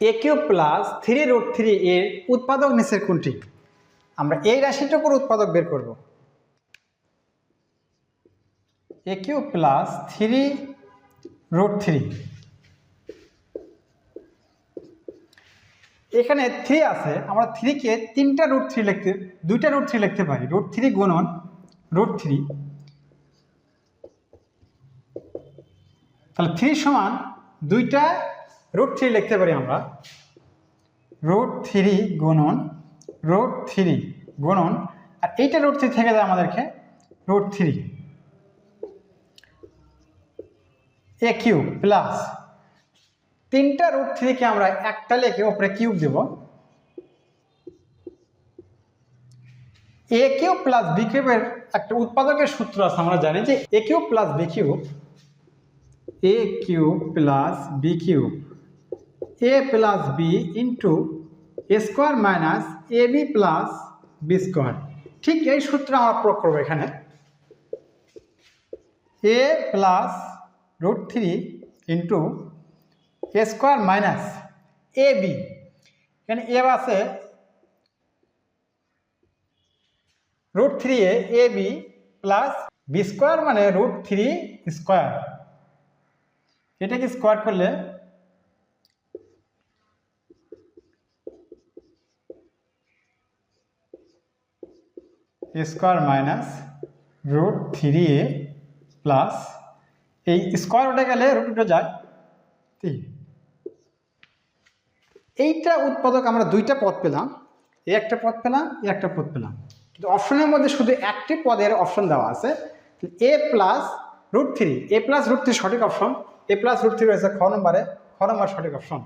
A cube plus three root three এর উৎপাদক নিচের কোনটি? আমরা এই রাশিটার উপর উৎপাদক বের করব। A cube plus three root three. এখানে থ্রি আছে, আমরা থ্রিকে তিনটা রুট থ্রি লিখতে, দুইটা রুট থ্রি লিখতে পারি। রুট থ্রি গুণন রুট থ্রি। তাহলে থ্রি সমান দুইটা রুট থ্রি লিখতে পারি আমরা। রুট থ্রি গুণন রুট থ্রি গুণন, আর এইটা রুট থ্রি থেকে যায় আমাদেরকে root three A cube plus তিনটা রুট থ্রিকে আমরা একটা লেখে ওপরে কিউব দেব। এ কিউব প্লাস বি কিউবের একটা উৎপাদকের সূত্র আছে, আমরা জানি যে A cube plus B cube A cube plus B cube A plus B into A square minus A B plus B square ঠিক এই সূত্র আমরা প্রয়োগ করব এখানে। A plus root three into A square minus A B এখানে এ আছে। Root three A A B plus B square মানে রুট থ্রি স্কোয়ার এটাকে স্কোয়ার করলে square minus root three A plus এই স্কোয়ার উঠে গেলে রুট উঠে যায় তিন। এইটা উৎপাদক আমরা দুইটা পদ পেলাম, এ একটা পদ পেলাম, এ একটা পদ পেলাম। কিন্তু অপশনের মধ্যে শুধু একটি পদের অপশন দেওয়া আছে। A plus root three, A plus root three সঠিক option, A plus root three রয়েছে খ নম্বরে, খ নম্বর সঠিক অপশন।